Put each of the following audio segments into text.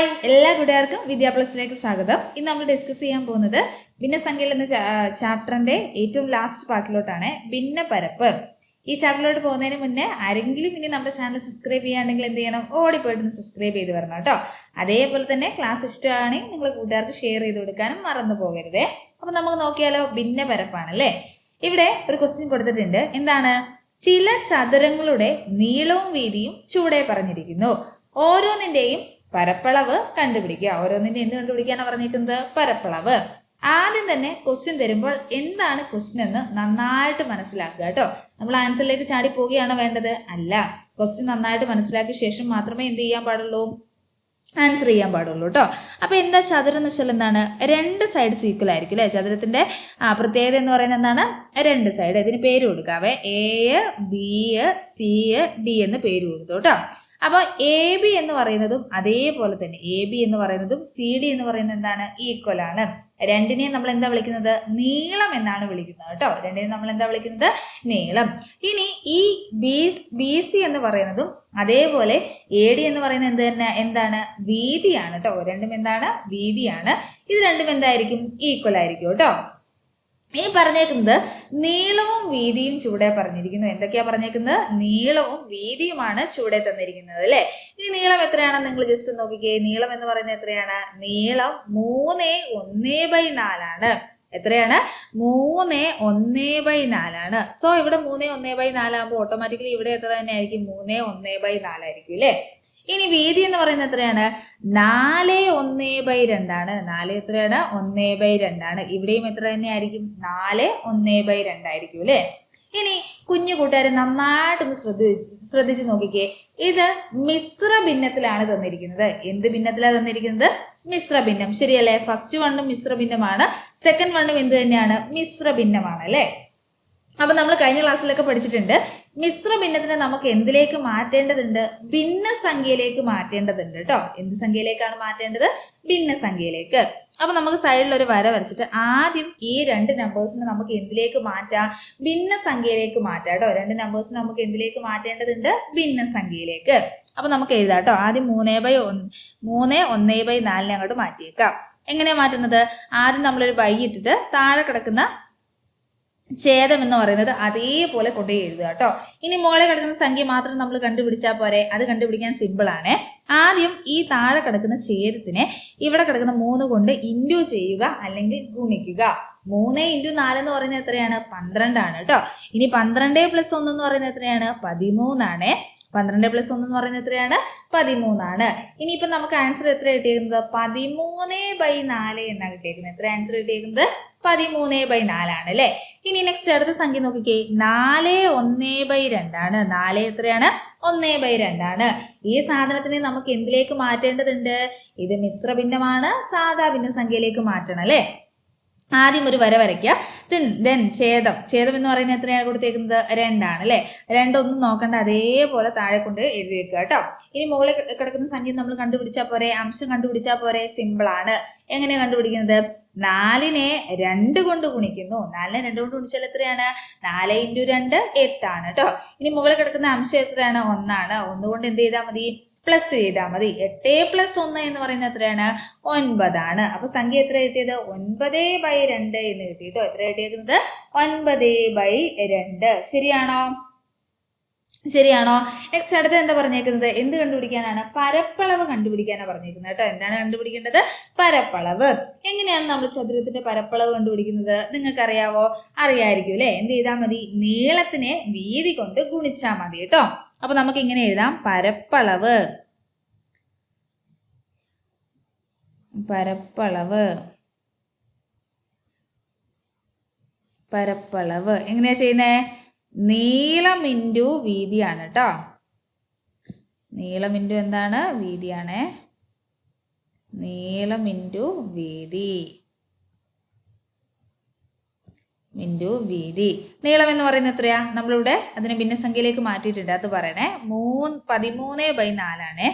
Hi എല്ലാ കൂട്ടുകാർക്കും വിദ്യാ പ്ലസിലേക്ക് സ്വാഗതം. ഇന്ന് നമ്മൾ ഡിസ്കസ് ചെയ്യാൻ പോകുന്നത് ഭിന്നസംഖ്യയിൽ എന്ന ചാപ്റ്ററിന്റെ ഏറ്റവും ലാസ്റ്റ് പാർട്ടിലോട്ടാണ് ഭിന്ന പരപ്പ് ഈ ചാപ്റ്ററിലോട്ട് പോകുന്നതിന് മുന്നേ ആരെങ്കിലും ഇനി നമ്മുടെ ചാനൽ സബ്സ്ക്രൈബ് ചെയ്യാണെങ്കിൽ എന്ത് ചെയ്യണം? ഓടിപ്പോയിട്ട് സബ്സ്ക്രൈബ് ചെയ്ത് വരണം കേട്ടോ. അതേപോലെ തന്നെ ക്ലാസ് ഇഷ്ടമാണെങ്കിൽ നിങ്ങൾ കൂട്ടുകാർക്ക് ഷെയർ ചെയ്ത് കൊടുക്കാനും മറന്നു പോകരുതേ. അപ്പൊ നമുക്ക് നോക്കിയാലോ ഭിന്ന പരപ്പാണല്ലേ ഇവിടെ ഒരു ക്വസ്റ്റ്യൻ കൊടുത്തിട്ടുണ്ട്. എന്താണ്? ചില ചതുരങ്ങളുടെ നീളവും വീതിയും ചുവടെ പറഞ്ഞിരിക്കുന്നു. ഓരോന്നിന്റെയും പരപ്പളവ് കണ്ടുപിടിക്കുക. ഓരോന്നിന്റെ എന്ത് കണ്ടുപിടിക്കാനാണ് പറഞ്ഞിരിക്കുന്നത്? പരപ്പളവ്. ആദ്യം തന്നെ ക്വസ്റ്റ്യൻ തരുമ്പോൾ എന്താണ് ക്വസ്റ്റ്യൻ എന്ന് നന്നായിട്ട് മനസ്സിലാക്കുക കേട്ടോ. നമ്മൾ ആൻസറിലേക്ക് ചാടി പോവുകയാണ് വേണ്ടത്? അല്ല. ക്വസ്റ്റ്യൻ നന്നായിട്ട് മനസ്സിലാക്കിയ ശേഷം മാത്രമേ എന്ത് ചെയ്യാൻ പാടുള്ളൂ? ആൻസർ ചെയ്യാൻ പാടുള്ളൂ കേട്ടോ. അപ്പൊ എന്താ ചതുരം എന്ന് വെച്ചാൽ എന്താണ്? രണ്ട് സൈഡ് സീക്വൽ ആയിരിക്കും അല്ലെ? ചതുരത്തിന്റെ ആ പ്രത്യേകത എന്ന് പറയുന്നത് എന്താണ്? രണ്ട് സൈഡ് ഇതിന് പേര് കൊടുക്കാവേ. എ ബി സി ഡി എന്ന് പേര് കൊടുത്തു കേട്ടോ. അപ്പോൾ എ ബി എന്ന് പറയുന്നതും അതേപോലെ തന്നെ എ ബി എന്ന് പറയുന്നതും സി ഡി എന്ന് പറയുന്നത് എന്താണ്? ഈക്വൽ ആണ്. രണ്ടിനെയും നമ്മൾ എന്താ വിളിക്കുന്നത്? നീളം എന്നാണ് വിളിക്കുന്നത് കേട്ടോ. രണ്ടിനെയും നമ്മൾ എന്താ വിളിക്കുന്നത്? നീളം. ഇനി ഈ ബി ബി സി എന്ന് പറയുന്നതും അതേപോലെ എ ഡി എന്ന് പറയുന്നത് എന്ത് തന്നെ? എന്താണ്? വീതിയാണ് കേട്ടോ. രണ്ടും എന്താണ്? വീതിയാണ്. ഇത് രണ്ടും എന്തായിരിക്കും? ഈക്വൽ ആയിരിക്കും കേട്ടോ. ഇനി പറഞ്ഞേക്കുന്നത് നീളവും വീതിയും ചൂടെ പറഞ്ഞിരിക്കുന്നു. എന്തൊക്കെയാ പറഞ്ഞേക്കുന്നത്? നീളവും വീതിയുമാണ് ചൂടെ തന്നിരിക്കുന്നത് അല്ലെ? ഇനി നീളം എത്രയാണെന്ന് നിങ്ങൾ ജസ്റ്റ് നോക്കിക്കേ. നീളം എന്ന് പറയുന്നത് എത്രയാണ്? നീളം മൂന്ന് ഒന്നേ ബൈ നാലാണ്. എത്രയാണ്? മൂന്ന് ഒന്നേ ബൈ നാലാണ്. സോ ഇവിടെ മൂന്ന് ഒന്നേ ബൈ നാലാകുമ്പോൾ ഓട്ടോമാറ്റിക്കലി ഇവിടെ എത്ര തന്നെ ആയിരിക്കും മൂന്ന് ഒന്നേ ബൈ നാലായിരിക്കും അല്ലേ? ഇനി വീതി എന്ന് പറയുന്നത് എത്രയാണ്? നാല് ഒന്ന് ബൈ രണ്ടാണ്. നാല് എത്രയാണ്? ഒന്ന് ബൈ രണ്ടാണ്. ഇവിടെയും എത്ര തന്നെ ആയിരിക്കും നാല് ഒന്ന് ബൈ രണ്ടായിരിക്കും അല്ലേ? ഇനി കുഞ്ഞു കൂട്ടുകാരെ നന്നായിട്ടൊന്ന് ശ്രദ്ധ ശ്രദ്ധിച്ചു നോക്കിക്കേ. ഇത് മിശ്ര ഭിന്നത്തിലാണ് തന്നിരിക്കുന്നത്. എന്ത് ഭിന്നത്തിലാണ് തന്നിരിക്കുന്നത്? മിശ്ര ഭിന്നം. ശരിയല്ലേ? ഫസ്റ്റ് വണ്ണും മിശ്ര ഭിന്നമാണ്. സെക്കൻഡ് വണ്ണും എന്ത് തന്നെയാണ്? മിശ്ര ഭിന്നമാണ് അല്ലേ? അപ്പൊ നമ്മൾ കഴിഞ്ഞ ക്ലാസ്സിലൊക്കെ പഠിച്ചിട്ടുണ്ട്. മിശ്ര ഭിന്നത്തിനെ നമുക്ക് എന്തിലേക്ക് മാറ്റേണ്ടതുണ്ട്? ഭിന്ന സംഖ്യയിലേക്ക് മാറ്റേണ്ടതുണ്ട് കേട്ടോ. എന്ത് സംഖ്യയിലേക്കാണ് മാറ്റേണ്ടത്? ഭിന്നസംഖ്യയിലേക്ക്. അപ്പൊ നമുക്ക് സൈഡിൽ ഒരു വര വരച്ചിട്ട് ആദ്യം ഈ രണ്ട് നമ്പേഴ്സിനെ നമുക്ക് എന്തിലേക്ക് മാറ്റാം? ഭിന്നസംഖ്യയിലേക്ക് മാറ്റാം കേട്ടോ. രണ്ട് നമ്പേഴ്സിനെ നമുക്ക് എന്തിലേക്ക് മാറ്റേണ്ടതുണ്ട്? ഭിന്ന സംഖ്യയിലേക്ക് അപ്പൊ നമുക്ക് എഴുതാം കേട്ടോ. ആദ്യം മൂന്നേ ബൈ ഒന്ന് മൂന്ന് ഒന്നേ ബൈ നാലിനെ അങ്ങോട്ട് മാറ്റിയേക്കാം. എങ്ങനെയാ മാറ്റുന്നത്? ആദ്യം നമ്മളൊരു ബൈ ഇട്ടിട്ട് താഴെ കിടക്കുന്ന ഛേദം എന്ന് പറയുന്നത് അതേപോലെ കൊണ്ടുപോയി എഴുതുക കേട്ടോ. ഇനി മോളെ കിടക്കുന്ന സംഖ്യ മാത്രം നമ്മൾ കണ്ടുപിടിച്ചാൽ പോരെ. അത് കണ്ടുപിടിക്കാൻ സിമ്പിൾ ആണ്. ആദ്യം ഈ താഴെ കിടക്കുന്ന ഛേദത്തിനെ ഇവിടെ കിടക്കുന്ന മൂന്ന് കൊണ്ട് ഇന്റു ചെയ്യുക അല്ലെങ്കിൽ ഗുണിക്കുക. മൂന്ന് ഇന്റു നാല് എന്ന് പറയുന്നത് എത്രയാണ്? പന്ത്രണ്ടാണ് കേട്ടോ. ഇനി പന്ത്രണ്ട് പ്ലസ് ഒന്ന് എന്ന് പറയുന്നത് എത്രയാണ്? പതിമൂന്നാണ്. പന്ത്രണ്ട് പ്ലസ് ഒന്ന് എന്ന് പറയുന്നത് എത്രയാണ്? പതിമൂന്നാണ്. ഇനിയിപ്പോൾ നമുക്ക് ആൻസർ എത്ര കിട്ടിയേക്കുന്നത്? പതിമൂന്ന് ബൈ നാല് എന്നാണ് കിട്ടിയേക്കുന്നത്? എത്ര ആൻസർ കിട്ടിയേക്കുന്നത്? പതിമൂന്ന് ബൈ നാലാണ് അല്ലേ? ഇനി നെക്സ്റ്റ് അടുത്ത സംഖ്യ നോക്കിക്കേ. നാല് ഒന്ന് ബൈ രണ്ടാണ്. നാല് എത്രയാണ്? ഒന്ന് ബൈ രണ്ടാണ്. ഈ സാധനത്തിനെ നമുക്ക് എന്തിലേക്ക് മാറ്റേണ്ടതുണ്ട്? ഇത് മിശ്ര ഭിന്നമാണ് സാധാ ഭിന്നസംഖ്യയിലേക്ക് മാറ്റണം അല്ലേ? ആദ്യം ഒരു വര വരയ്ക്കുക. Then then ഛേദം. ഛേദം എന്ന് പറയുന്നത് എത്രയാണ് കൊടുത്തേക്കുന്നത്? രണ്ടാണ് അല്ലേ? രണ്ടൊന്നും നോക്കണ്ട അതേപോലെ താഴെ കൊണ്ട് എഴുതി വെക്കുക കേട്ടോ. ഇനി മുകളിൽ കിടക്കുന്ന സംഖ്യ നമ്മൾ കണ്ടുപിടിച്ചാൽ പോരെ? അംശം കണ്ടുപിടിച്ചാൽ പോരെ? സിമ്പിളാണ് എങ്ങനെയാണ് കണ്ടുപിടിക്കുന്നത്? നാലിനെ രണ്ട് കൊണ്ട് ഗുണിക്കുന്നു. നാലിനെ രണ്ട് കൊണ്ട് ഗുണിച്ചാൽ എത്രയാണ്? നാല് ഇന്റു രണ്ട് എട്ടാണ് കേട്ടോ. ഇനി മുകളിൽ കിടക്കുന്ന അംശം എത്രയാണ്? ഒന്നാണ്. ഒന്നുകൊണ്ട് എന്ത് ചെയ്താൽ മതി? പ്ലസ് ചെയ്താൽ മതി. എട്ട് പ്ലസ് ഒന്ന് എന്ന് പറയുന്നത് എത്രയാണ്? ഒൻപതാണ്. അപ്പൊ സംഖ്യ എത്ര കിട്ടിയത്? ഒൻപത് ബൈ രണ്ട് എന്ന് കിട്ടിയിട്ടോ. എത്ര കിട്ടിയേക്കുന്നത്? ഒൻപത് ബൈ രണ്ട്. ശരിയാണോ? ശരിയാണോ? നെക്സ്റ്റ് അടുത്ത് എന്താ പറഞ്ഞേക്കുന്നത്? എന്ത് കണ്ടുപിടിക്കാനാണ്? പരപ്പളവ് കണ്ടുപിടിക്കാനാണ് പറഞ്ഞേക്കുന്നത് കേട്ടോ. എന്താണ് കണ്ടുപിടിക്കേണ്ടത്? പരപ്പളവ്. എങ്ങനെയാണ് നമ്മൾ ചതുരത്തിന്റെ പരപ്പളവ് കണ്ടുപിടിക്കുന്നത്? നിങ്ങൾക്ക് അറിയാവോ അറിയായിരിക്കും അല്ലേ? എന്ത് ചെയ്താൽ മതി? നീളത്തിനെ വീതി കൊണ്ട് ഗുണിച്ചാൽ മതി കേട്ടോ. അപ്പൊ നമുക്ക് ഇങ്ങനെ എഴുതാം. പരപ്പളവ്. പരപ്പളവ്. പരപ്പളവ്. എങ്ങനെയാ ചെയ്യുന്നേ? നീളം ഇന്റു വീതിയാണ് കേട്ടോ നീളം ഇന്റു എന്താണ്? വീതിയാണേ. നീളം ഇന്റു വീതി. ഇന്റു വീതി. നീളം എന്ന് പറയുന്നത് എത്രയാ? നമ്മളിവിടെ അതിനെ ഭിന്നസംഖ്യയിലേക്ക് മാറ്റിയിട്ടുണ്ട്. അത് പറയണേ മൂന്ന് പതിമൂന്ന് ബൈ നാലാണ്.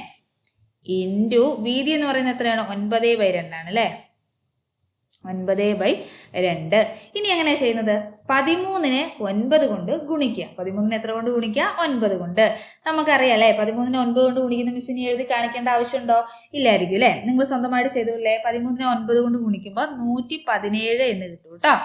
ഇന്റു വീതി എന്ന് പറയുന്നത് എത്രയാണ്? ഒൻപത് ബൈ രണ്ടാണ് അല്ലേ? ഒൻപത് ബൈ രണ്ട്. ഇനി എങ്ങനെയാണ് ചെയ്യുന്നത്? പതിമൂന്നിനെ ഒൻപത് കൊണ്ട് ഗുണിക്കുക. പതിമൂന്നിന് എത്ര കൊണ്ട് ഗുണിക്കുക? ഒൻപത് കൊണ്ട്. നമുക്കറിയാം അല്ലേ? പതിമൂന്നിന് ഒൻപത് കൊണ്ട് ഗുണിക്കുന്ന മിസ്സിനെ എഴുതി കാണിക്കേണ്ട ആവശ്യമുണ്ടോ? ഇല്ലായിരിക്കും അല്ലേ? നിങ്ങൾ സ്വന്തമായിട്ട് ചെയ്തോല്ലേ പതിമൂന്നിനെ ഒൻപത് കൊണ്ട് ഗുണിക്കുമ്പോൾ നൂറ്റി പതിനേഴ് എന്ന് കിട്ടും കേട്ടോ.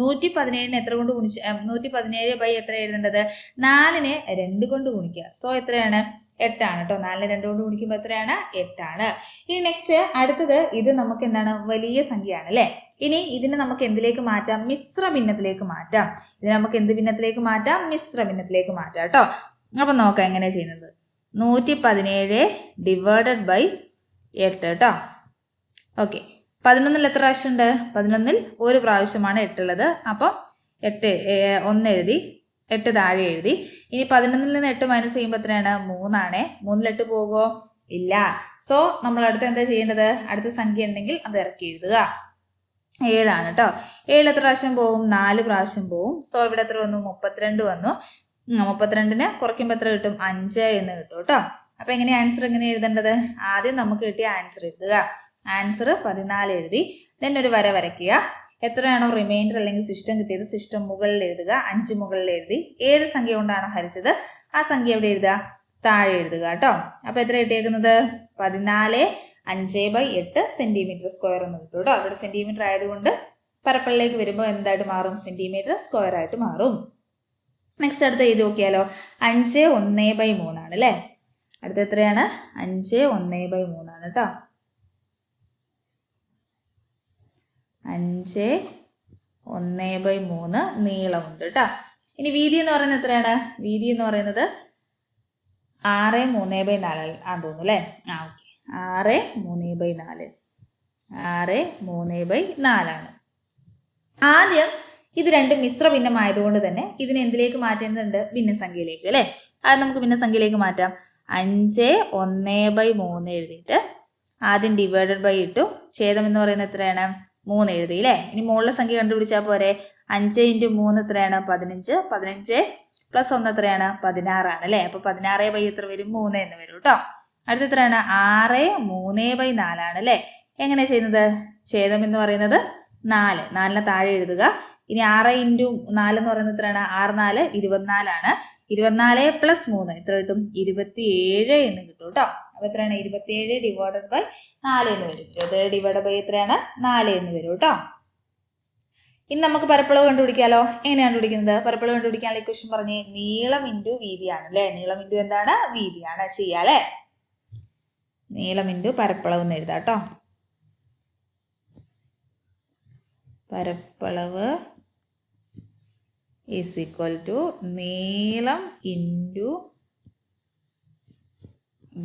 നൂറ്റി പതിനേഴിന് എത്ര കൊണ്ട് ഗുണിച്ച് നൂറ്റി പതിനേഴ് ബൈ എത്ര എഴുതേണ്ടത്? നാലിനെ രണ്ട് കൊണ്ട് ഗുണിക്കുക സോ എത്രയാണ്? എട്ടാണ് കേട്ടോ നാലിന് രണ്ട് കൊണ്ട് ഗുണിക്കുമ്പോൾ എത്രയാണ്? എട്ടാണ്. ഇനി നെക്സ്റ്റ് അടുത്തത് ഇത് നമുക്ക് എന്താണ്? വലിയ സംഖ്യയാണ് അല്ലേ ഇനി ഇതിനെ നമുക്ക് എന്തിലേക്ക് മാറ്റാം? മിശ്ര ഭിന്നത്തിലേക്ക് മാറ്റാം. ഇതിനെ നമുക്ക് എന്ത് ഭിന്നത്തിലേക്ക് മാറ്റാം? മിശ്ര ഭിന്നത്തിലേക്ക് മാറ്റാം കേട്ടോ അപ്പം നോക്കാം എങ്ങനെയാണ് ചെയ്യുന്നത്. നൂറ്റി പതിനേഴ് ഡിവൈഡഡ് ബൈ എട്ട് കേട്ടോ ഓക്കെ പതിനൊന്നിൽ എത്ര പ്രാവശ്യമുണ്ട്? പതിനൊന്നിൽ ഒരു പ്രാവശ്യമാണ് എട്ടുള്ളത്. അപ്പം എട്ട് ഒന്ന് എഴുതി എട്ട് താഴെ എഴുതി. ഇനി പതിനൊന്നിൽ നിന്ന് എട്ട് മൈനസ് ചെയ്യുമ്പോൾ എത്രയാണ്? മൂന്നാണേ. മൂന്നിൽ എട്ട് പോകുമോ ഇല്ല. സോ നമ്മൾ അടുത്ത് എന്താ ചെയ്യേണ്ടത്? അടുത്ത സംഖ്യ ഉണ്ടെങ്കിൽ അത് ഇറക്കി എഴുതുക. ഏഴാണ് കേട്ടോ ഏഴ് എത്ര പ്രാവശ്യം പോകും? നാല് പ്രാവശ്യം പോകും. സോ ഇവിടെ എത്ര വന്നു? മുപ്പത്തിരണ്ട് വന്നു. മുപ്പത്തിരണ്ടിന് കുറയ്ക്കുമ്പോൾ എത്ര കിട്ടും? അഞ്ച് എന്ന് കിട്ടും കേട്ടോ അപ്പൊ എങ്ങനെയാ ആൻസർ എങ്ങനെ എഴുതേണ്ടത്? ആദ്യം നമുക്ക് കിട്ടിയ ആൻസർ എഴുതുക. ആൻസർ പതിനാല് എഴുതി. ദെൻ ഒരു വര വരയ്ക്കുക. എത്രയാണോ റിമൈൻഡർ അല്ലെങ്കിൽ സിസ്റ്റം കിട്ടിയത് സിസ്റ്റം മുകളിൽ എഴുതുക. അഞ്ച് മുകളിൽ എഴുതി. ഏത് സംഖ്യ കൊണ്ടാണോ ഹരിച്ചത്? ആ സംഖ്യ എവിടെ എഴുതുക? താഴെ എഴുതുക കേട്ടോ. അപ്പോൾ എത്ര കിട്ടിയേക്കുന്നത്? പതിനാല് അഞ്ച് ബൈ എട്ട് സെന്റിമീറ്റർ സ്ക്വയർ എന്ന് കിട്ടും കേട്ടോ. അവിടെ സെന്റിമീറ്റർ ആയതുകൊണ്ട് പരപ്പളിലേക്ക് വരുമ്പോൾ എന്തായിട്ട് മാറും? സെന്റിമീറ്റർ സ്ക്വയർ ആയിട്ട് മാറും. നെക്സ്റ്റ് അടുത്ത് എഴുതി നോക്കിയാലോ. അഞ്ച് ഒന്ന് ബൈ മൂന്നാണ് അല്ലേ? അടുത്ത എത്രയാണ്? അഞ്ച് ഒന്ന് ബൈ മൂന്നാണ് കേട്ടോ. അഞ്ച് ഒന്ന് ബൈ മൂന്ന് നീളമുണ്ട് കേട്ടോ ഇനി വീതി എന്ന് പറയുന്നത് എത്രയാണ്? വീതി എന്ന് പറയുന്നത് ആറ് മൂന്ന് ബൈ നാല് ആ തോന്നുന്നു അല്ലേ? ആ ഓക്കെ. ആറ് മൂന്ന് ബൈ നാല്. ആറ് മൂന്ന് ബൈ നാലാണ്. ആദ്യം ഇത് രണ്ട് മിശ്ര ഭിന്നമായതുകൊണ്ട് തന്നെ ഇതിനെ എന്തിലേക്ക് മാറ്റേണ്ടതുണ്ട്? ഭിന്നസംഖ്യയിലേക്ക് അല്ലേ? അത് നമുക്ക് ഭിന്നസംഖ്യയിലേക്ക് മാറ്റാം. അഞ്ച് ഒന്ന് ബൈ മൂന്ന് എഴുതിയിട്ട് ആദ്യം ഡിവൈഡഡ് ബൈ ഇട്ടു. ഛേദം എന്ന് പറയുന്നത് എത്രയാണ്? മൂന്ന് എഴുതി അല്ലേ ഇനി മുകളിലെ സംഖ്യ കണ്ടുപിടിച്ചാൽ പോരെ. അഞ്ച് ഇന്റു മൂന്ന് എത്രയാണ്? പതിനഞ്ച്. പതിനഞ്ച് പ്ലസ് ഒന്ന് എത്രയാണ്? പതിനാറാണ് അല്ലേ അപ്പോൾ പതിനാറ് ബൈ എത്ര വരും? മൂന്ന് എന്ന് വരും കേട്ടോ അടുത്ത എത്രയാണ്? ആറ് മൂന്ന് ബൈ നാലാണ് അല്ലേ എങ്ങനെ ചെയ്യുന്നത്? ഛേദം എന്ന് പറയുന്നത് നാല്. നാലിനെ താഴെ എഴുതുക. ഇനി ആറ് ഇന്റു നാല് എന്ന് പറയുന്നത് എത്രയാണ്? ആറ് നാല് ഇരുപത്തിനാലാണ്. ഇരുപത്തിനാല് പ്ലസ് മൂന്ന് എത്ര കിട്ടും? ഇരുപത്തിയേഴ് എന്ന് കിട്ടും കേട്ടോ അപ്പൊ എത്രയാണ്? ഇരുപത്തിയേഴ് ഡിവൈഡഡ് ബൈ നാല് എന്ന് വരും. ഇരുപത്തേഴ് ഡിവൈഡ് ബൈ എത്രയാണ്? നാല് എന്ന് വരും കേട്ടോ. ഇനി നമുക്ക് പരപ്പളവ് കണ്ടുപിടിക്കാലോ? എങ്ങനെയാണ് കണ്ടുപിടിക്കുന്നത്? പരപ്പളവ് കണ്ടുപിടിക്കാനുള്ള ക്വസ്റ്റ്യൻ പറഞ്ഞേ നീളം ഇന്റു വീതിയാണ് അല്ലേ? നീളം ഇന്റു എന്താണ്? വീതിയാണ് ചെയ്യുക അല്ലേ? നീളം ഇന്റു പരപ്പളവ് എന്ന് എഴുതാം കേട്ടോ. പരപ്പളവ് ഈസ് ഈക്വൽ ടു നീളം ഇന്റു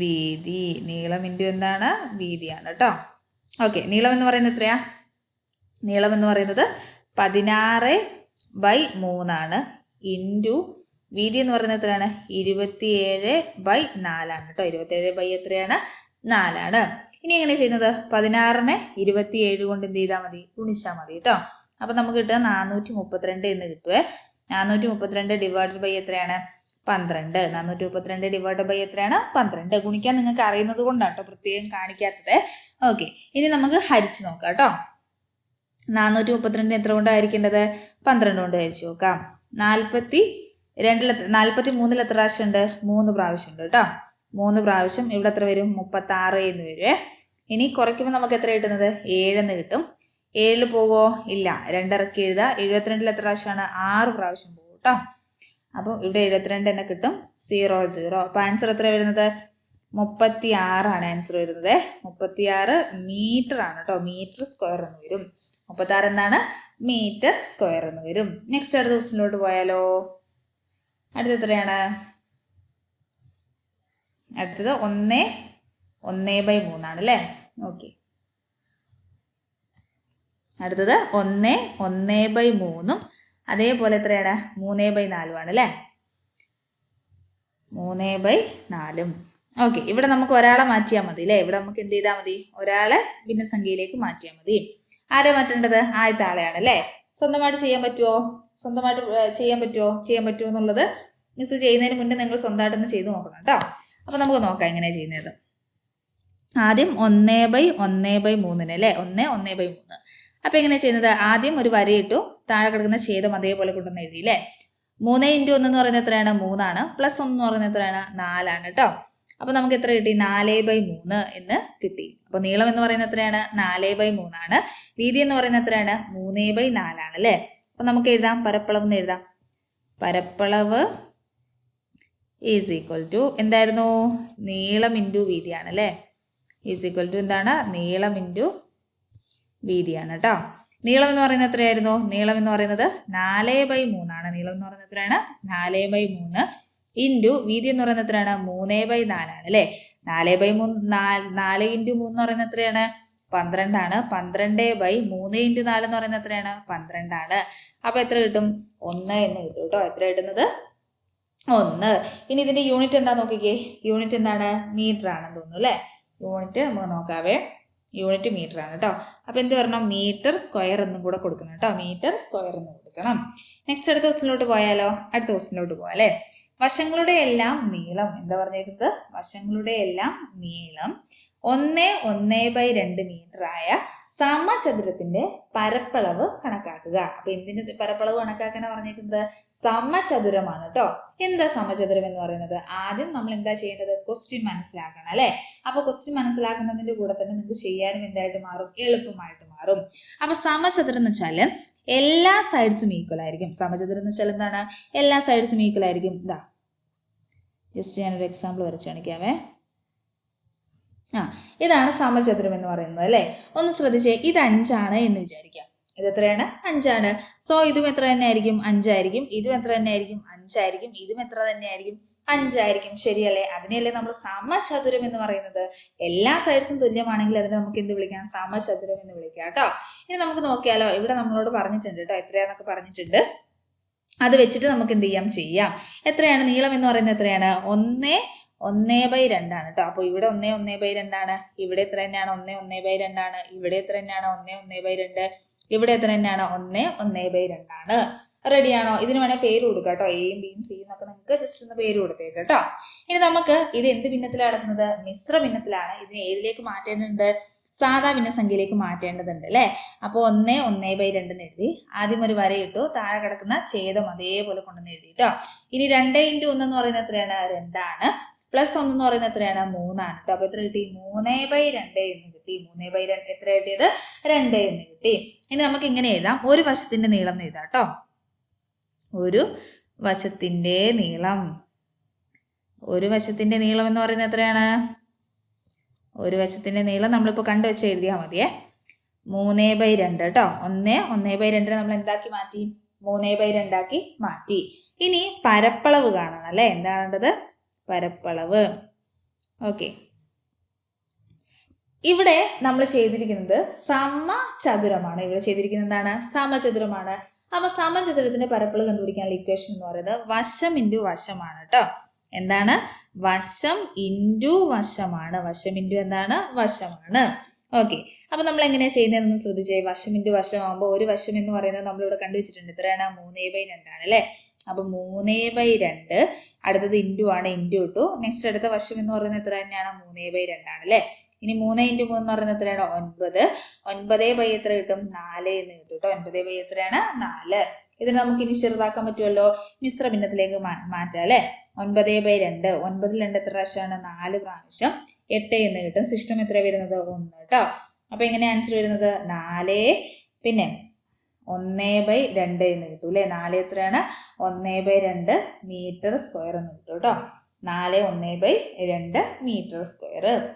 വീതി. നീളം ഇന്റു എന്താണ്? വീതിയാണ് കേട്ടോ ഓക്കെ നീളം എന്ന് പറയുന്നത് എത്രയാ? നീളം എന്ന് പറയുന്നത് പതിനാറ് ബൈ മൂന്നാണ്. ഇന്റു വീതി എന്ന് പറയുന്നത് എത്രയാണ്? ഇരുപത്തിയേഴ് ബൈ നാലാണ് കേട്ടോ ഇരുപത്തിയേഴ് ബൈ എത്രയാണ്? നാലാണ്. ഇനി എങ്ങനെ ചെയ്യുന്നത്? പതിനാറിനെ ഇരുപത്തിയേഴ് കൊണ്ട് എന്ത് ചെയ്താൽ മതി? ഗുണിച്ചാൽ മതി കേട്ടോ അപ്പം നമുക്ക് കിട്ടുക നാനൂറ്റി മുപ്പത്തിരണ്ട് എന്ന് കിട്ടുവേ. നാനൂറ്റി മുപ്പത്തിരണ്ട് ഡിവൈഡഡ് ബൈ എത്രയാണ്? പന്ത്രണ്ട്. നാനൂറ്റി മുപ്പത്തിരണ്ട് ഡിവൈഡ് ബൈ എത്രയാണ്? പന്ത്രണ്ട്. ഗുണിക്കാൻ നിങ്ങൾക്ക് അറിയുന്നത് കൊണ്ടാണ് കേട്ടോ പ്രത്യേകം കാണിക്കാത്തത്. ഓക്കെ ഇനി നമുക്ക് ഹരിച്ച് നോക്കാം കേട്ടോ നാനൂറ്റി മുപ്പത്തിരണ്ടിന് എത്ര കൊണ്ടായിരിക്കേണ്ടത് പന്ത്രണ്ട് കൊണ്ട് ഹരിച്ച് നോക്കാം. നാൽപ്പത്തി രണ്ടിൽ നാൽപ്പത്തി മൂന്നിൽ എത്ര പ്രാവശ്യം ഉണ്ട്? മൂന്ന് പ്രാവശ്യം ഉണ്ട് കേട്ടോ മൂന്ന് പ്രാവശ്യം ഇവിടെ എത്ര വരും? മുപ്പത്തി ആറ് എന്ന് വരുവേ ഇനി കുറയ്ക്കുമ്പോൾ നമുക്ക് എത്ര കിട്ടുന്നത്? ഏഴെന്ന് കിട്ടും. ഏഴിൽ പോവോ? ഇല്ല. രണ്ടിറക്കി എഴുതുക. എഴുപത്തിരണ്ടിൽ എത്ര പ്രാവശ്യമാണ്? ആറ് പ്രാവശ്യം പോകും കേട്ടോ അപ്പോൾ ഇവിടെ എഴുപത്തിരണ്ട് തന്നെ കിട്ടും. സീറോ സീറോ അപ്പോൾ ആൻസർ എത്ര വരുന്നത്? മുപ്പത്തി ആറാണ് ആൻസർ വരുന്നത്. മുപ്പത്തി ആറ് മീറ്റർ ആണ് കേട്ടോ മീറ്റർ സ്ക്വയർ എന്ന് വരും. മുപ്പത്തി ആറ് എന്താണ്? മീറ്റർ സ്ക്വയർ എന്ന് വരും. നെക്സ്റ്റ് അടുത്ത ക്വസ്റ്റിനോട്ട് പോയാലോ? അടുത്ത എത്രയാണ്? അടുത്തത് ഒന്ന് ഒന്ന് ബൈ മൂന്നാണ് അല്ലേ? ഓക്കെ അടുത്തത് ഒന്ന് ഒന്ന് ബൈ മൂന്നും അതേപോലെ എത്രയാണ്? മൂന്ന് ബൈ നാലുമാണ് അല്ലേ? മൂന്ന് ബൈ നാലും. ഓക്കെ ഇവിടെ നമുക്ക് ഒരാളെ മാറ്റിയാൽ മതി അല്ലേ? ഇവിടെ നമുക്ക് എന്ത് ചെയ്താൽ മതി? ഒരാളെ ഭിന്നസംഖ്യയിലേക്ക് മാറ്റിയാൽ മതി. ആരെ മാറ്റേണ്ടത്? ആദ്യത്തെ ആളെയാണ് അല്ലേ? സ്വന്തമായിട്ട് ചെയ്യാൻ പറ്റുമോ സ്വന്തമായിട്ട് ചെയ്യാൻ പറ്റുമോ ചെയ്യാൻ പറ്റുമോ എന്നുള്ളത് മിസ് ചെയ്യുന്നതിന് മുന്നേ നിങ്ങൾ സ്വന്തമായിട്ടൊന്ന് ചെയ്തു നോക്കണം കേട്ടോ. അപ്പോൾ നമുക്ക് നോക്കാം എങ്ങനെയാണ് ചെയ്യുന്നത്. ആദ്യം ഒന്ന് ബൈ ഒന്ന് ബൈ മൂന്നിന് അല്ലേ? ഒന്ന് ഒന്ന് ബൈ മൂന്ന്. അപ്പൊ എങ്ങനെ ചെയ്യുന്നത്? ആദ്യം ഒരു വരയിട്ടു താഴെ കിടക്കുന്ന ഛേദം അതേപോലെ കൊണ്ടുവന്ന് എഴുതി അല്ലേ മൂന്ന് ഇന്റു ഒന്ന് എന്ന് പറയുന്നത് എത്രയാണ്? മൂന്നാണ്. പ്ലസ് ഒന്ന് എന്ന് പറയുന്നത് എത്രയാണ്? നാലാണ് കേട്ടോ അപ്പൊ നമുക്ക് എത്ര കിട്ടി? നാല് ബൈ മൂന്ന് എന്ന് കിട്ടി. അപ്പൊ നീളം എന്ന് പറയുന്നത് എത്രയാണ്? നാല് ബൈ മൂന്നാണ്. വീതി എന്ന് പറയുന്നത് എത്രയാണ്? മൂന്ന് ബൈ നാലാണ് അല്ലേ അപ്പൊ നമുക്ക് എഴുതാം. പരപ്പളവ് എന്ന് എഴുതാം. പരപ്പളവ് ഈസ് ഈക്വൽ ടു എന്തായിരുന്നു? നീളം ഇന്റു വീതിയാണ് അല്ലേ ഈസ് ഈക്വൽ ടു എന്താണ്? നീളം ഇന്റു വീതിയാണ് കേട്ടോ നീളം എന്ന് പറയുന്നത് എത്രയായിരുന്നു? നീളം എന്ന് പറയുന്നത് നാല് ബൈ മൂന്നാണ്. നീളം എന്ന് പറയുന്നത് എത്രയാണ്? നാല് ബൈ മൂന്ന് ഇന്റു വീതി എന്ന് പറയുന്നത് എത്രയാണ്? മൂന്ന് ബൈ നാലാണ് അല്ലേ? നാല് ബൈ മൂന്ന് നാല് ഇന്റു മൂന്ന് എന്ന് പറയുന്നത് എത്രയാണ്? പന്ത്രണ്ടാണ്. പന്ത്രണ്ട് ബൈ മൂന്ന് ഇന്റു നാല് എന്ന് പറയുന്നത് എത്രയാണ്? പന്ത്രണ്ടാണ്. അപ്പൊ എത്ര കിട്ടും? ഒന്ന് എന്ന് കിട്ടും കേട്ടോ. എത്ര കിട്ടുന്നത്? ഒന്ന്. ഇനി ഇതിന്റെ യൂണിറ്റ് എന്താ നോക്കിക്കേ? യൂണിറ്റ് എന്താണ്? മീറ്റർ ആണെന്ന് തോന്നുന്നു അല്ലേ? യൂണിറ്റ് നമുക്ക് നോക്കാവേ. യൂണിറ്റ് മീറ്റർ ആണ് കേട്ടോ അപ്പൊ എന്ത് വരണം? മീറ്റർ സ്ക്വയർ എന്നും കൂടെ കൊടുക്കണം കേട്ടോ മീറ്റർ സ്ക്വയർ എന്ന് കൊടുക്കണം. നെക്സ്റ്റ് അടുത്ത ക്വസ്റ്റിലോട്ട് പോയാലോ? അടുത്ത ക്വസ്റ്റിലോട്ട് പോകാം അല്ലേ? വശങ്ങളുടെ എല്ലാം നീളം. എന്താ പറഞ്ഞേക്കുന്നത്? വശങ്ങളുടെ എല്ലാം നീളം. ഒന്ന് ഒന്ന് ബൈ രണ്ട് മീറ്റർ ആയ സമചതുരത്തിന്റെ പരപ്പളവ് കണക്കാക്കുക. അപ്പൊ എന്തിന്റെ പരപ്പളവ് കണക്കാക്കാൻ പറഞ്ഞേക്കുന്നത്? സമചതുരമാണ് കേട്ടോ എന്താ സമചതുരം എന്ന് പറയുന്നത്? ആദ്യം നമ്മൾ എന്താ ചെയ്യേണ്ടത്? ക്വസ്റ്റ്യൻ മനസ്സിലാക്കണം അല്ലെ? അപ്പൊ ക്വസ്റ്റ്യൻ മനസ്സിലാക്കുന്നതിന്റെ കൂടെ തന്നെ നിങ്ങൾക്ക് ചെയ്യാനും എന്തായിട്ട് മാറും? എളുപ്പമായിട്ട് മാറും. അപ്പൊ സമചതുരം എന്ന് വെച്ചാൽ എല്ലാ സൈഡ്സും ഈക്വൽ ആയിരിക്കും. സമചതുരം എന്ന് വെച്ചാൽ എന്താണ്? എല്ലാ സൈഡ്സും ഈക്വൽ ആയിരിക്കും. ഇതാ ജസ്റ്റ് ഞാനൊരു എക്സാമ്പിൾ വരച്ച് കാണിക്കാവേ. ആ ഇതാണ് സമചതുരം എന്ന് പറയുന്നത് അല്ലേ? ഒന്ന് ശ്രദ്ധിച്ചേ ഇത് അഞ്ചാണ് എന്ന് വിചാരിക്കാം. ഇത് എത്രയാണ്? അഞ്ചാണ്. സോ ഇതും എത്ര തന്നെ ആയിരിക്കും അഞ്ചായിരിക്കും. ഇതും എത്ര തന്നെ ആയിരിക്കും അഞ്ചായിരിക്കും. ഇതും എത്ര തന്നെ ആയിരിക്കും അഞ്ചായിരിക്കും. ശരിയല്ലേ? അതിനെയല്ലേ നമ്മൾ സമചതുരം എന്ന് പറയുന്നത്. എല്ലാ സൈഡ്സും തുല്യമാണെങ്കിൽ അതിനെ നമുക്ക് എന്ത് വിളിക്കാം? സമചതുരം എന്ന് വിളിക്കാം കേട്ടോ. ഇനി നമുക്ക് നോക്കിയാലോ ഇവിടെ നമ്മളോട് പറഞ്ഞിട്ടുണ്ട് കേട്ടോ. എത്രയാന്നൊക്കെ പറഞ്ഞിട്ടുണ്ട്. അത് വെച്ചിട്ട് നമുക്ക് എന്ത് ചെയ്യാം? ചെയ്യാം. എത്രയാണ്? നീളം എന്ന് പറയുന്നത് എത്രയാണ്? ഒന്നേ ഒന്നേ ബൈ രണ്ടാണ് കേട്ടോ അപ്പോൾ ഇവിടെ ഒന്നേ ഒന്നേ ബൈ രണ്ടാണ്. ഇവിടെ എത്ര തന്നെയാണ്? ഒന്നേ ഒന്നേ ബൈ രണ്ടാണ്. ഇവിടെ എത്ര തന്നെയാണ്? ഒന്നേ ഒന്നേ ബൈ രണ്ട്. ഇവിടെ എത്ര തന്നെയാണ്? ഒന്നേ ഒന്നേ ബൈ രണ്ടാണ്. റെഡിയാണോ ഇതിന് വേണേൽ പേര് കൊടുക്കുക കേട്ടോ എയും ബിയും സിയും എന്നൊക്കെ നിങ്ങൾക്ക് ജസ്റ്റ് ഒന്ന് പേര് കൊടുത്തേക്ക് കേട്ടോ ഇനി നമുക്ക് ഇത് എന്ത് ഭിന്നത്തിലാണ് നടക്കുന്നത് മിശ്ര ഭിന്നത്തിലാണ്. ഇതിനെ ഏതിലേക്ക് മാറ്റേണ്ടതുണ്ട്? സാധാ ഭിന്നസംഖ്യയിലേക്ക് മാറ്റേണ്ടതുണ്ട് അല്ലേ അപ്പോൾ ഒന്നേ ഒന്നേ ബൈ രണ്ടെന്ന് എഴുതി. ആദ്യം ഒരു വരയിട്ടു താഴെ കിടക്കുന്ന ഛേദം അതേപോലെ കൊണ്ടുവന്ന് എഴുതി കേട്ടോ ഇനി രണ്ട് ഇന്റു ഒന്ന് എന്ന് പറയുന്നത് എത്രയാണ്? രണ്ടാണ്. പ്ലസ് ഒന്ന് എന്ന് പറയുന്നത് എത്രയാണ്? മൂന്നാണ്. കേട്ടോ അപ്പൊ എത്ര കിട്ടി? മൂന്നേ ബൈ രണ്ട് എന്ന് കിട്ടി. മൂന്നേ ബൈ രണ്ട് എത്ര കിട്ടിയത്? രണ്ട് എന്ന് കിട്ടി. ഇനി നമുക്ക് ഇങ്ങനെ എഴുതാം. ഒരു വശത്തിന്റെ നീളം എന്ന് എഴുതാം കേട്ടോ ഒരു വശത്തിന്റെ നീളം. ഒരു വശത്തിന്റെ നീളം എന്ന് പറയുന്നത് എത്രയാണ്? ഒരു വശത്തിന്റെ നീളം നമ്മളിപ്പോൾ കണ്ടു വെച്ച് എഴുതിയാൽ മതിയേ. മൂന്നേ ബൈ രണ്ട് കേട്ടോ ഒന്നേ ഒന്നേ ബൈ രണ്ടിനെ നമ്മൾ എന്താക്കി മാറ്റി? മൂന്നേ ബൈ രണ്ടാക്കി മാറ്റി. ഇനി പരപ്പളവ് കാണണം അല്ലേ? എന്താണേണ്ടത് പരപ്പളവ്. ഓക്കെ ഇവിടെ നമ്മൾ ചെയ്തിരിക്കുന്നത് സമചതുരമാണ്. ഇവിടെ ചെയ്തിരിക്കുന്നത് എന്താണ്? സമചതുരമാണ്. അപ്പൊ സമചതുരത്തിന്റെ പരപ്പളവ് കണ്ടുപിടിക്കാനുള്ള ഇക്വേഷൻ എന്ന് പറയുന്നത് വശം ഇന്റു വശമാണ് കേട്ടോ എന്താണ്? വശം ഇന്റു വശമാണ്. വശം ഇന്റു എന്താണ്? വശമാണ്. ഓക്കെ അപ്പൊ നമ്മൾ എങ്ങനെയാണ് ചെയ്യുന്നതെന്ന് ശ്രദ്ധിച്ചേ. വശം ഇന്റു വശമാകുമ്പോൾ ഒരു വശം എന്ന് പറയുന്നത് നമ്മളിവിടെ കണ്ടുവച്ചിട്ടുണ്ട്. എത്രയാണ് മൂന്നേ ബൈ രണ്ടാണ് അല്ലേ? അപ്പൊ മൂന്നേ ബൈ രണ്ട്. അടുത്തത് ഇന്റു ആണ് ഇന്റു ഇട്ടു. നെക്സ്റ്റ് അടുത്ത വശം എന്ന് പറയുന്നത് എത്ര തന്നെയാണ്? മൂന്നേ ബൈ രണ്ടാണ് അല്ലേ? ഇനി മൂന്ന് ഇന്റു മൂന്ന് പറയുന്നത് എത്രയാണ്? ഒൻപത്. ഒൻപതേ ബൈ എത്ര കിട്ടും? നാല് എന്ന് കിട്ടും കേട്ടോ ഒൻപതേ ബൈ എത്രയാണ്? നാല്. ഇതിന് നമുക്ക് ഇനി ചെറുതാക്കാൻ പറ്റുമല്ലോ? മിശ്ര ഭിന്നത്തിലേക്ക് മാറ്റാം അല്ലേ? ഒൻപതേ ബൈ രണ്ട്. ഒൻപതിൽ രണ്ട് എത്ര പ്രാവശ്യമാണ്? നാല് പ്രാവശ്യം. എട്ട് എന്ന് കിട്ടും. സിസ്റ്റം എത്ര വരുന്നത്? ഒന്ന് കേട്ടോ അപ്പൊ എങ്ങനെ ആൻസർ വരുന്നത്? നാല്. പിന്നെ ഒന്നേ ബൈ രണ്ട് എന്ന് കിട്ടും അല്ലേ? നാല് എത്രയാണ്? ഒന്നേ ബൈ രണ്ട് മീറ്റർ സ്ക്വയർ എന്ന് കിട്ടും കേട്ടോ. നാല് ഒന്നേ ബൈ രണ്ട് മീറ്റർ സ്ക്വയർ.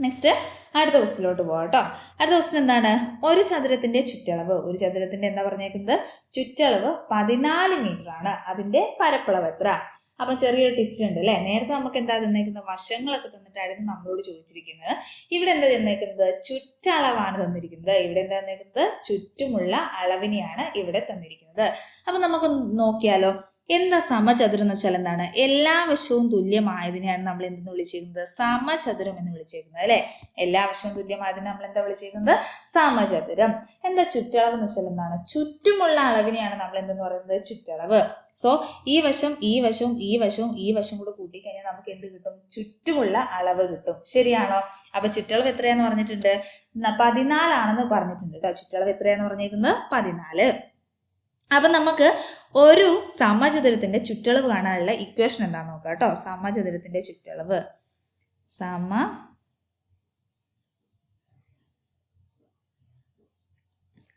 നെക്സ്റ്റ് അടുത്ത ക്വസ്റ്റിലോട്ട് പോകാം കേട്ടോ. അടുത്ത ക്വസ്റ്റൻ എന്താണ്? ഒരു ചതുരത്തിന്റെ ചുറ്റളവ്. ഒരു ചതുരത്തിന്റെ എന്താ പറഞ്ഞേക്കുന്നത്? ചുറ്റളവ് പതിനാല് മീറ്റർ ആണ് അതിന്റെ പരപ്പളവ് എത്ര? അപ്പൊ ചെറിയൊരു ടിച്ച് ഉണ്ട് അല്ലേ? നേരത്തെ നമുക്ക് എന്താ തന്നേക്കുന്നത് വശങ്ങളൊക്കെ തന്നിട്ടായിരുന്നു നമ്മളോട് ചോദിച്ചിരിക്കുന്നത്. ഇവിടെ എന്താ തന്നേക്കുന്നത്? ചുറ്റളവാണ് തന്നിരിക്കുന്നത്. ഇവിടെ എന്താ തന്നേക്കുന്നത്? ചുറ്റുമുള്ള അളവിനെയാണ് ഇവിടെ തന്നിരിക്കുന്നത്. അപ്പൊ നമുക്ക് നോക്കിയാലോ. എന്താ സമചതുരം എന്ന് വെച്ചാൽ എന്താണ്? എല്ലാ വശവും തുല്യമായതിനെയാണ് നമ്മൾ എന്തെന്ന് വിളിച്ചിരിക്കുന്നത് സമചതുരം എന്ന് വിളിച്ചേക്കുന്നത് അല്ലെ? എല്ലാ വശവും തുല്യമായതിനെ നമ്മൾ എന്താ വിളിച്ചേക്കുന്നത്? സമചതുരം. എന്താ ചുറ്റളവ് എന്ന് വെച്ചാൽ എന്താണ്? ചുറ്റുമുള്ള അളവിനെയാണ് നമ്മൾ എന്തെന്ന് പറയുന്നത്? ചുറ്റളവ്. സോ ഈ വശം ഈ വശവും ഈ വശവും ഈ വശവും കൂടെ കൂട്ടിക്കഴിഞ്ഞാൽ നമുക്ക് എന്ത് കിട്ടും? ചുറ്റുമുള്ള അളവ് കിട്ടും. ശരിയാണോ? അപ്പൊ ചുറ്റളവ് എത്രയാന്ന് പറഞ്ഞിട്ടുണ്ട്? പതിനാലാണെന്ന് പറഞ്ഞിട്ടുണ്ട് കേട്ടോ. ചുറ്റളവ് എത്രയാന്ന് പറഞ്ഞിരിക്കുന്നത് പതിനാല്. അപ്പൊ നമുക്ക് ഒരു സമചതുരത്തിന്റെ ചുറ്റളവ് കാണാനുള്ള ഇക്വേഷൻ എന്താന്ന് നോക്കാം കേട്ടോ. സമചതുരത്തിന്റെ ചുറ്റളവ്. സമ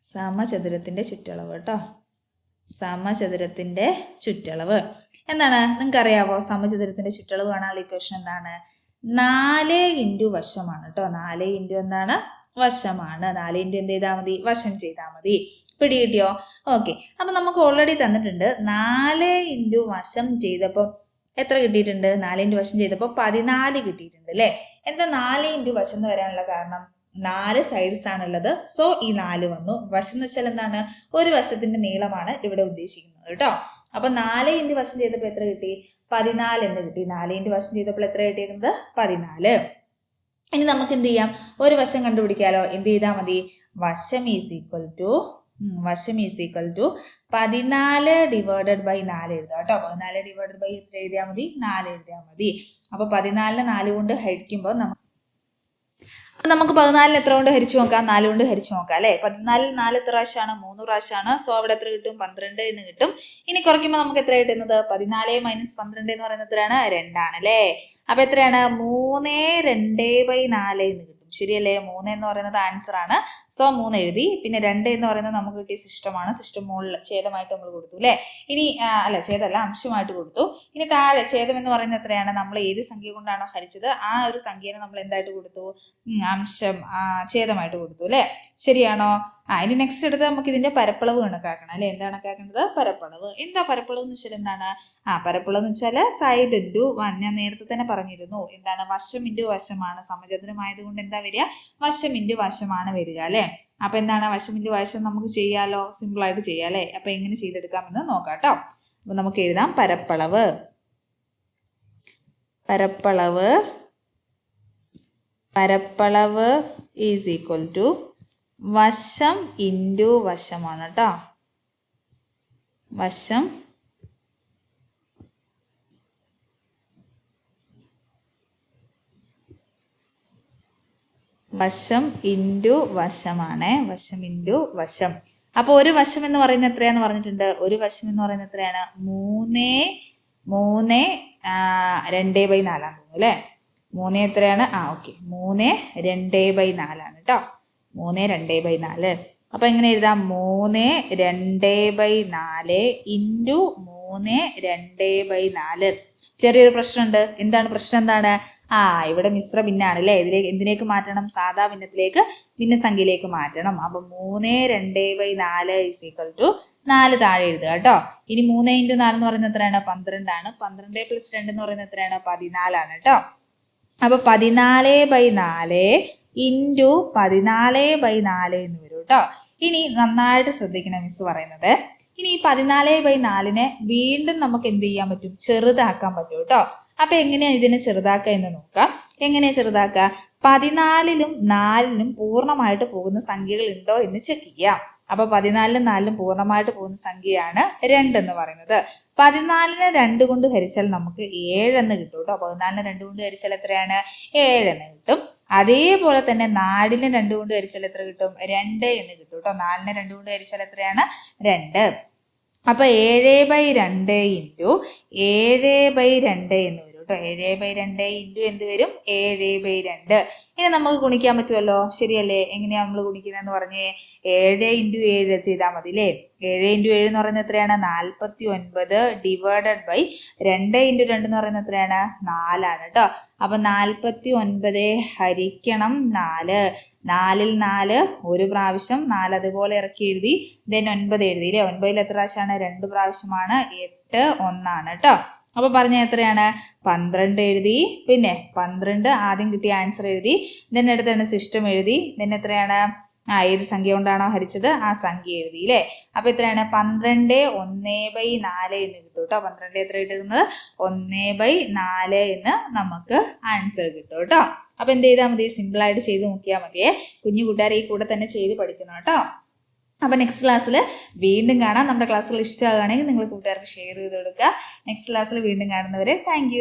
സമചതുരത്തിന്റെ ചുറ്റളവ് കേട്ടോ. സമചതുരത്തിന്റെ ചുറ്റളവ്. എന്താണ്? നിങ്ങൾക്ക് അറിയാവോ സമചതുരത്തിന്റെ ചുറ്റളവ് കാണാനുള്ള ഇക്വേഷൻ എന്താണ്? നാല് ഇന്റു വശമാണ് കേട്ടോ. നാല് ഇന്റു എന്താണ്? വശമാണ്. നാല് ഇന്റു എന്ത് ചെയ്താൽ മതി? വശം ചെയ്താൽ മതി. പിടി കിട്ടിയോ ഓക്കെ. അപ്പൊ നമുക്ക് ഓൾറെഡി തന്നിട്ടുണ്ട് നാല് ഇന്റു വശം ചെയ്തപ്പോൾ എത്ര കിട്ടിയിട്ടുണ്ട്? നാല് ഇന്റു വശം ചെയ്തപ്പോൾ പതിനാല് കിട്ടിയിട്ടുണ്ട് അല്ലേ? എന്താ നാല് ഇന്റു വശം എന്ന് വരാനുള്ള കാരണം? നാല് സൈഡ്സ് ആണുള്ളത്. സോ ഈ നാല് വന്നു. വശം എന്ന് വെച്ചാൽ എന്താണ്? ഒരു വശത്തിന്റെ നീളമാണ് ഇവിടെ ഉദ്ദേശിക്കുന്നത് കേട്ടോ. അപ്പൊ നാല് ഇന്റു വശം ചെയ്തപ്പോൾ എത്ര കിട്ടി? പതിനാല് എന്ന് കിട്ടി. നാല് ഇന്റു വശം ചെയ്തപ്പോൾ എത്ര കിട്ടിയിരിക്കുന്നത് പതിനാല്. ഇനി നമുക്ക് എന്ത് ചെയ്യാം? ഒരു വശം കണ്ടുപിടിക്കാലോ. എന്ത് ചെയ്താൽ മതി? വശം ഈസ് ഈക്വൽ ടു വശം ഈസ് ഈക്വൽ ടു പതിനാല് ഡിവൈഡഡ് ബൈ നാല് എഴുതാം കേട്ടോ. പതിനാല് ഡിവൈഡഡ് ബൈ എത്ര എഴുതിയാൽ മതി? നാല് എഴുതിയാൽ മതി. അപ്പൊ പതിനാലിന് നാല് കൊണ്ട് ഹരിക്കുമ്പോൾ നമുക്ക് നമുക്ക് പതിനാലിന് എത്ര കൊണ്ട് ഹരിച്ചു നോക്കാം? നാല് കൊണ്ട് ഹരിച്ചു നോക്കാം അല്ലെ? പതിനാലിൽ നാല് എത്ര പ്രാവശ്യമാണ്? മൂന്ന് പ്രാവശ്യമാണ്. സോ അവിടെ എത്ര കിട്ടും? പന്ത്രണ്ട് എന്ന് കിട്ടും. ഇനി കുറയ്ക്കുമ്പോൾ നമുക്ക് എത്ര കിട്ടുന്നത്? പതിനാല് മൈനസ് പന്ത്രണ്ട് എന്ന് പറയുന്നത് എത്രയാണ്? രണ്ടാണ് അല്ലേ? അപ്പൊ എത്രയാണ്? മൂന്ന് രണ്ട് ബൈ നാല് എന്ന് കിട്ടും. ശരിയല്ലേ? മൂന്ന് എന്ന് പറയുന്നത് ആൻസർ ആണ്. സോ മൂന്ന് എഴുതി. പിന്നെ രണ്ട് എന്ന് പറയുന്നത് നമുക്ക് കിട്ടിയ സിസ്റ്റമാണ് സിസ്റ്റം മുകളിൽ ഛേദമായിട്ട് നമ്മൾ കൊടുത്തു അല്ലേ? ഇനി അല്ല ഛേദമല്ല അംശമായിട്ട് കൊടുത്തു. ഇനി താഴെ ഛേദം എന്ന് പറയുന്നത് എത്രയാണ്? നമ്മൾ ഏത് സംഖ്യ കൊണ്ടാണോ ഹരിച്ചത് ആ ഒരു സംഖ്യനെ നമ്മൾ എന്തായിട്ട് കൊടുത്തു? അംശം ഛേദമായിട്ട് കൊടുത്തു അല്ലേ? ശരിയാണോ? ആ ഇനി നെക്സ്റ്റ് എടുത്ത് നമുക്ക് ഇതിന്റെ പരപ്പളവ് കണക്കാക്കണം അല്ലെ? എന്താണ് കണക്കാക്കേണ്ടത്? പരപ്പളവ്. എന്താ പരപ്പളവ് എന്ന് വെച്ചാൽ എന്താണ്? ആ പരപ്പളവ് എന്ന് വെച്ചാൽ സൈഡ് ഇന്റു ഞാൻ നേരത്തെ തന്നെ പറഞ്ഞിരുന്നു. എന്താണ്? വശം ഇന്റു വശമാണ് സമചതുരമായതുകൊണ്ട് എന്താ വരിക? വശം ഇന്റു വശമാണ് വരിക അല്ലെ? അപ്പൊ എന്താണ്? വശം ഇന്റു വശം നമുക്ക് ചെയ്യാലോ? സിമ്പിൾ ആയിട്ട് ചെയ്യാം അല്ലെ? അപ്പൊ എങ്ങനെ ചെയ്തെടുക്കാമെന്ന് നോക്കാം കേട്ടോ. അപ്പൊ നമുക്ക് എഴുതാം. പരപ്പളവ്. പരപ്പളവ്. പരപ്പളവ് ഈസ് ഈക്വൽ ടു വശം ഇന്റു വശമാണ് കേട്ടോ. വശം വശം ഇന്റു വശമാണ്. വശം ഇന്റു വശം. അപ്പോൾ ഒരു വശം എന്ന് പറയുന്നത് എത്രയാന്ന് പറഞ്ഞിട്ടുണ്ട്? ഒരു വശം എന്ന് പറയുന്നത് എത്രയാണ്? മൂന്ന് മൂന്ന് രണ്ടേ ബൈ നാലാന്ന് തോന്നുന്നു അല്ലേ? മൂന്ന് എത്രയാണ്? ആ ഓക്കെ മൂന്ന് രണ്ട് ബൈ നാലാണ് കേട്ടോ. മൂന്ന് രണ്ട് ബൈ നാല്. അപ്പൊ എങ്ങനെ എഴുതാം? മൂന്ന് രണ്ട് ബൈ നാല് ഇന്റു മൂന്ന് രണ്ട് ബൈ നാല്. ചെറിയൊരു പ്രശ്നമുണ്ട്. എന്താണ് പ്രശ്നം? എന്താണ്? ആ ഇവിടെ മിശ്ര ഭിന്നാണ് അല്ലേ? ഇതിലേക്ക് എന്തിനേക്ക് മാറ്റണം? സാധാ ഭിന്നത്തിലേക്ക് ഭിന്നസംഖ്യയിലേക്ക് മാറ്റണം. അപ്പൊ മൂന്ന് രണ്ട് ബൈ നാല് ഇസ് ഈക്വൽ ടു നാല് താഴെ എഴുതുക കേട്ടോ. ഇനി മൂന്ന് ഇന്റു നാല് എന്ന് പറയുന്നത് എത്രയാണ്? പന്ത്രണ്ടാണ്. പന്ത്രണ്ട് പ്ലസ് രണ്ട് എന്ന് പറയുന്നത് എത്രയാണ്? പതിനാലാണ് കേട്ടോ. അപ്പൊ പതിനാല് ബൈ നാല് ഇന്റു പതിനാല് ബൈ നാല് എന്ന് വരും കേട്ടോ ഇനി നന്നായിട്ട് ശ്രദ്ധിക്കണം മിസ് പറയുന്നത്. ഇനി ഈ പതിനാല് ബൈ നാലിനെ വീണ്ടും നമുക്ക് എന്ത് ചെയ്യാൻ പറ്റും? ചെറുതാക്കാൻ പറ്റും കേട്ടോ അപ്പൊ എങ്ങനെയാ ഇതിനെ ചെറുതാക്കുക എന്ന് നോക്കാം. എങ്ങനെയാ ചെറുതാക്കുക? പതിനാലിലും നാലിനും പൂർണമായിട്ട് പോകുന്ന സംഖ്യകൾ ഉണ്ടോ എന്ന് ചെക്ക് ചെയ്യാം. അപ്പൊ പതിനാലിലും നാലിലും പൂർണമായിട്ട് പോകുന്ന സംഖ്യയാണ് രണ്ട് എന്ന് പറയുന്നത്. പതിനാലിനെ രണ്ട് കൊണ്ട് ഹരിച്ചാൽ നമുക്ക് ഏഴെന്ന് കിട്ടും കേട്ടോ പതിനാലിനെ രണ്ട് കൊണ്ട് ഹരിച്ചാൽ എത്രയാണ്? ഏഴെന്ന് കിട്ടും. അതേപോലെ തന്നെ നാലിന് രണ്ട് കൊണ്ട് ഹരിച്ചാൽ എത്ര കിട്ടും? രണ്ട് എന്ന് കിട്ടും കേട്ടോ. നാലിന് രണ്ട് കൊണ്ട് ഹരിച്ചാൽ എത്രയാണ്? രണ്ട്. അപ്പൊ ഏഴ് ബൈ രണ്ട് ഇന്റു ഏഴ് ബൈ രണ്ട് എന്ന് കേട്ടോ ഏഴ് ബൈ രണ്ട് ഇന്റു എന്ത് വരും? ഏഴ് ബൈ രണ്ട്. ഇനി നമുക്ക് ഗുണിക്കാൻ പറ്റുമല്ലോ? ശരിയല്ലേ? എങ്ങനെയാ നമ്മൾ ഗുണിക്കുന്നതെന്ന് പറഞ്ഞ് ഏഴ് ഇന്റു ഏഴ് ചെയ്താൽ മതി അല്ലേ ഏഴ് ഇന്റു ഏഴ് എന്ന് പറയുന്നത് എത്രയാണ്? നാൽപ്പത്തി ഒൻപത് ഡിവൈഡഡ് ബൈ രണ്ട് ഇന്റു രണ്ട് എന്ന് പറയുന്നത് എത്രയാണ്? നാലാണ് കേട്ടോ അപ്പൊ നാൽപ്പത്തി ഒൻപത് ഹരിക്കണം നാല്. നാലിൽ നാല് ഒരു പ്രാവശ്യം നാല് അതുപോലെ ഇറക്കി എഴുതി ദെൻ ഒൻപത് എഴുതി അല്ലേ ഒൻപതിൽ എത്ര പ്രാവശ്യമാണ്? രണ്ട് പ്രാവശ്യമാണ്. എട്ട് ഒന്നാണ് കേട്ടോ അപ്പൊ പറഞ്ഞ എത്രയാണ്? പന്ത്രണ്ട് എഴുതി. പിന്നെ പന്ത്രണ്ട് ആദ്യം കിട്ടിയ ആൻസർ എഴുതി. ദെൻ അടുത്താണ് സിസ്റ്റം എഴുതി. നിന്നെ എത്രയാണ്? ആ ഏത് സംഖ്യ കൊണ്ടാണോ ഹരിച്ചത്? ആ സംഖ്യ എഴുതി അല്ലേ അപ്പൊ എത്രയാണ്? പന്ത്രണ്ട് ഒന്ന് ബൈ നാല് എന്ന് കിട്ടും കേട്ടോ പന്ത്രണ്ട് എത്ര കിട്ടുന്നത് ഒന്ന് ബൈ നാല് എന്ന് നമുക്ക് ആൻസർ കിട്ടും കേട്ടോ അപ്പൊ എന്ത് ചെയ്താൽ മതി? സിമ്പിൾ ആയിട്ട് ചെയ്ത് നോക്കിയാൽ മതിയേ. കുഞ്ഞു കൂട്ടുകാർ ഈ കൂടെ തന്നെ ചെയ്ത് പഠിക്കണം കേട്ടോ അപ്പൊ നെക്സ്റ്റ് ക്ലാസ്സിൽ വീണ്ടും കാണാം. നമ്മുടെ ക്ലാസ്സുകൾ ഇഷ്ടമാകുകയാണെങ്കിൽ നിങ്ങൾ കൂട്ടുകാർക്ക് ഷെയർ ചെയ്ത് കൊടുക്കുക. നെക്സ്റ്റ് ക്ലാസ്സിൽ വീണ്ടും കാണുന്നവരെ താങ്ക്